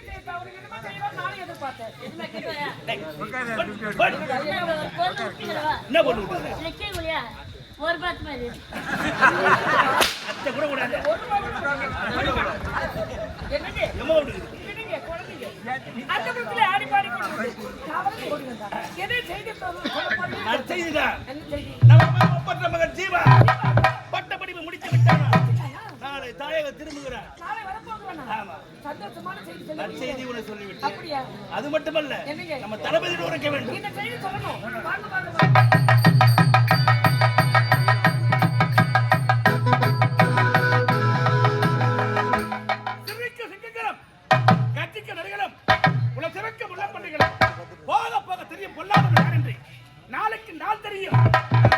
நானும் எதிர்பார்த்தேன். என்ன கேட்கலையா? என்ன ஒரு பொருள் மாதிரி அத்தை கூட கூடாது என்னங்க? எம்மா விடுது என்னங்க, குழந்தைங்க? அந்த புறத்துல ஆடி பாடி கொண்டு காவலுக்கு ஓடி வந்தாங்க. எதை செய்து சொல்ல போறீங்க? நான் செய்துதான் என்ன செய்தி? நம்ம மகன் ஜீவா. பட்ட படிப்பு முடித்து விட்டானா நாளை தாயக சந்தோஷமான செய்தி உன சொல்லிவிட்டு அப்படியா? அது மட்டுமல்ல? நம்ம தளபதியோடு உரைக்க வேண்டும். போக யார் என்று நாளைக்கு நாள் தெரியும்.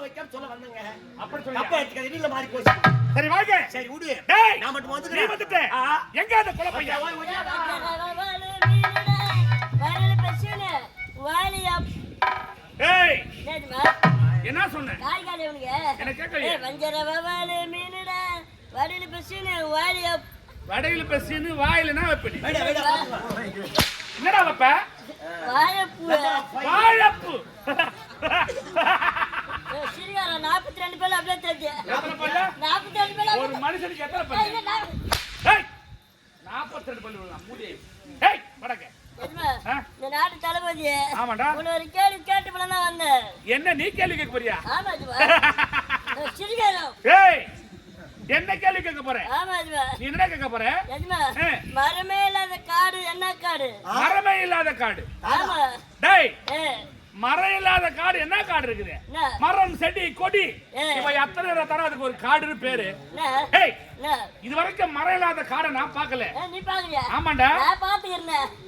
சொல்ல வந்தேங்க. அப்படி தப்பா சொல்லி எடுத்துக்காத வீட்டுல மாறி போச்சு. சரி வாங்க. சரி விடு. டேய் நான் மட்டும் நீ வந்துட்ட. ஆ. எங்க அந்த குழப்பையா. வரல பிரச்சனை. வாலியா. ஏய். என்ன சொன்ன? காய் காலி அவனுக்கு எனக்கு கேட்கலையே. ஏய், வஞ்சர வவாலு மீனுடா வரல பிரச்சனை வாலியா. வடையில பசின்னு வாயிலனா நீ. என்னடா வைப்ப? இந்த நாட்டு தளபதி ஆமாடா உன்னை ஒரு கேள்வி கேட்டு போல தான் வந்தேன். என்ன நீ கேள்வி கேட்க போறியா? ஆமா எஜமா சிறுகாரம் ஏய் என்ன கேள்வி கேட்க போற? ஆமா நீ என்ன கேட்க போற? ஆ. மரமே இல்லாத காடு என்ன காடு? மரமே இல்லாத காடு. ஆமா. டேய் ஏ. மரம் இல்லாத காடு என்ன காடு இருக்குது? மரம் செடி கொடி. ஏய். இப்ப எத்தனை தர அதுக்கு ஒரு காடுன்னு பேரு. இது வரைக்கும் மரம் இல்லாத காடை நான் பார்க்கல. ஏ, நீ பாக்குறியா ஆமாண்டா.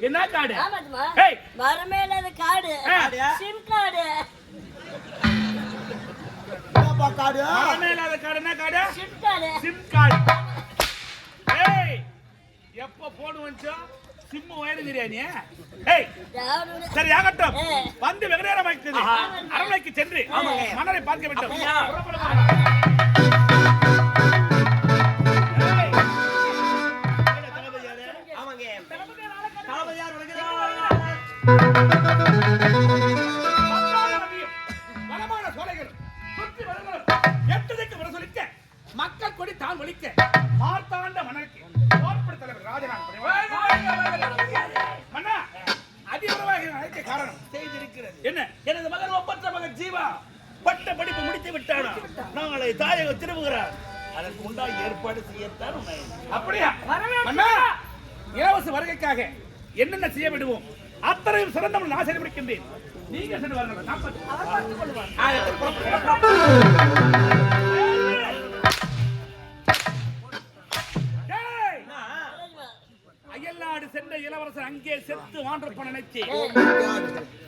என்ன காடு? மரமே இல்லாத காடு. சிம் காடு. காடு? மரமே இல்லாத காடு என்ன காடு? சிம் காடு. சிம் காடு. ஏய் எப்ப போன் வந்துச்சோ சிம் வயலுங்கிறியா நீ? ஏய் சரி ஆகட்டும். வந்து வெகு நேரம் ஆயிட்டது அரண்மனைக்கு சென்று மன்னரை பார்க்க வேண்டும். அப்படியா? புறப்படுங்க. என்ன? எனது மகன் ஒப்பற்ற மகன் ஜீவா. பட்ட படிப்பு முடித்து விட்டானா? நாளை தாயகம் திரும்புகிறார். அதற்கு உண்டான ஏற்பாடு செய்யத்தான். அப்படியா? இலவச வருகைக்காக என்னென்ன செய்ய விடுவோம்? அத்தனையும் சிறந்தவன் நான் செய்து முடிக்கின்றேன் நீங்க சென்று வாருங்கள் நான் பார்த்து- ஆகட்டும், அயல்நாடு சென்ற இளவரசர் அங்கே செத்து வான்றப்ப நினைச்சு ஏய்,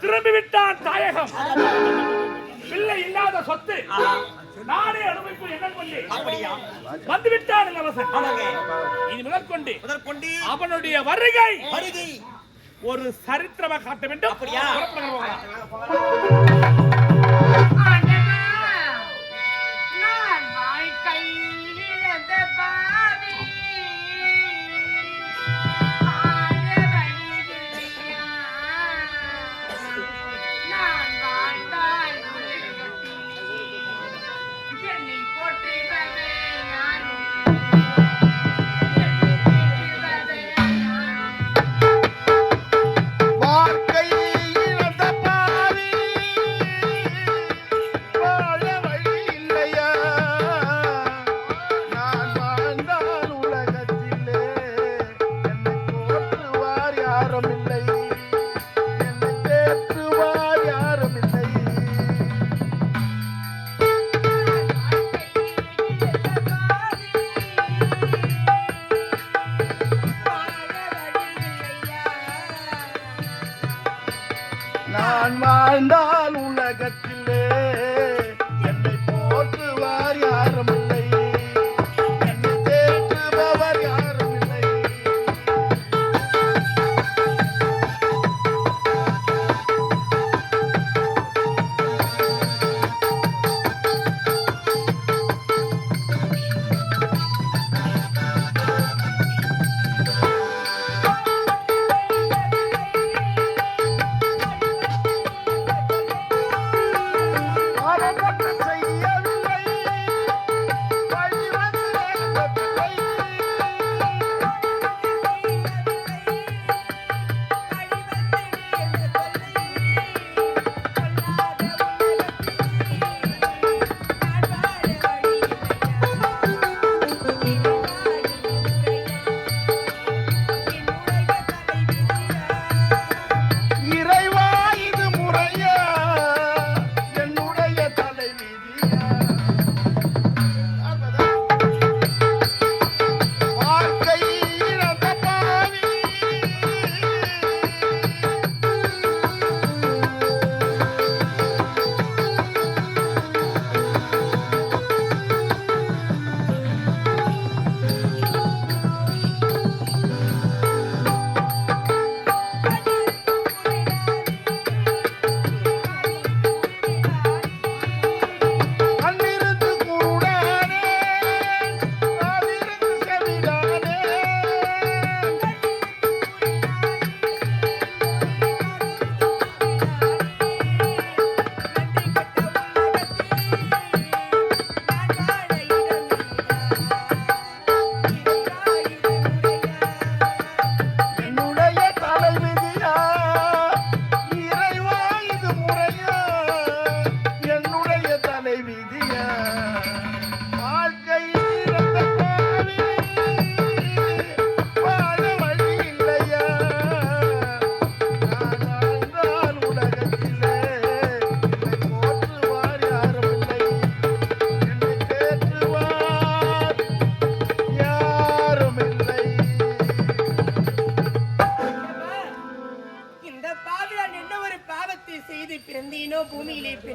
திரும்பி விட்டான் தாயகம். பிள்ளை இல்லாத சொத்து. நானே அனுபவிக்கும் என்ன பண்ணி அப்படியா? வந்து விட்டான் இளவரசன். இனி முதற்கொண்டு முதற்கொண்டு அவனுடைய வருகை வருகை. ஒரு சரித்திரமாக காட்ட வேண்டும். அப்படியா?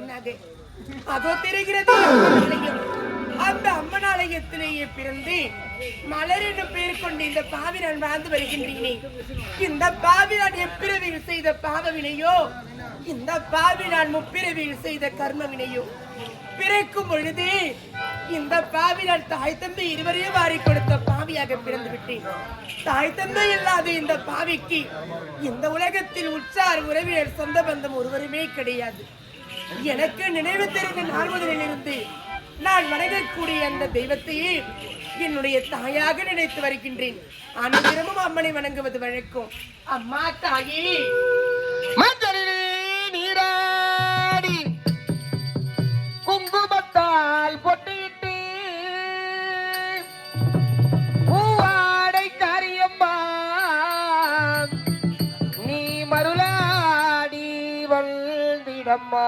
சொன்னது அதோ தெரிகிறது. அந்த அம்மனாலயத்திலேயே பிறந்து மலர் என்னும் பெயர் கொண்டு இந்த பாவி நான் வாழ்ந்து வருகின்றேனே. இந்த பாவி நான் எப்பிறவியில் செய்த பாவவினையோ? இந்த பாவி நான் முப்பிறவியில் செய்த கர்மவினையோ? பிறக்கும் பொழுது இந்த பாவி நான் தாய் தந்தை இருவரையும் வாரி கொடுத்த பாவியாக பிறந்து விட்டேன் தாய் தந்தை இல்லாத இந்த பாவிக்கு இந்த உலகத்தில் உற்றார் உறவினர் சொந்த பந்தம் ஒருவருமே கிடையாது. எனக்கு நினைவு தெரிந்த நாள் முதலிலிருந்து நான் வணங்கக்கூடிய அந்த தெய்வத்தையே என்னுடைய தாயாக நினைத்து வருகின்றேன். அனைவரும் அம்மனை வணங்குவது வழக்கம். அம்மா தாயே! வீடம்மா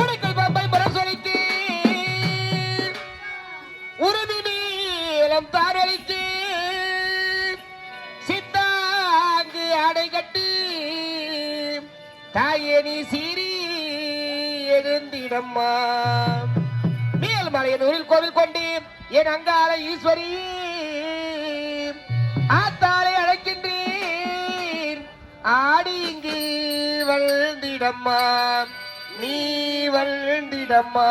உனக்கு பம்பை பரசொலிக்கு உறுதி நீளம் தாரொலிக்கு சித்தாங்கு அடை கட்டி தாயே நீ சீரி எழுந்திடம்மா. மேல்மலையனூரில் கோவில் கொண்டு என் அங்கால ஈஸ்வரி ஆத்தாளை அழைக்கின்றேன். ஆடி இங்கே வளர்ந்திடம்மா நீ வளர்ந்திடம்மா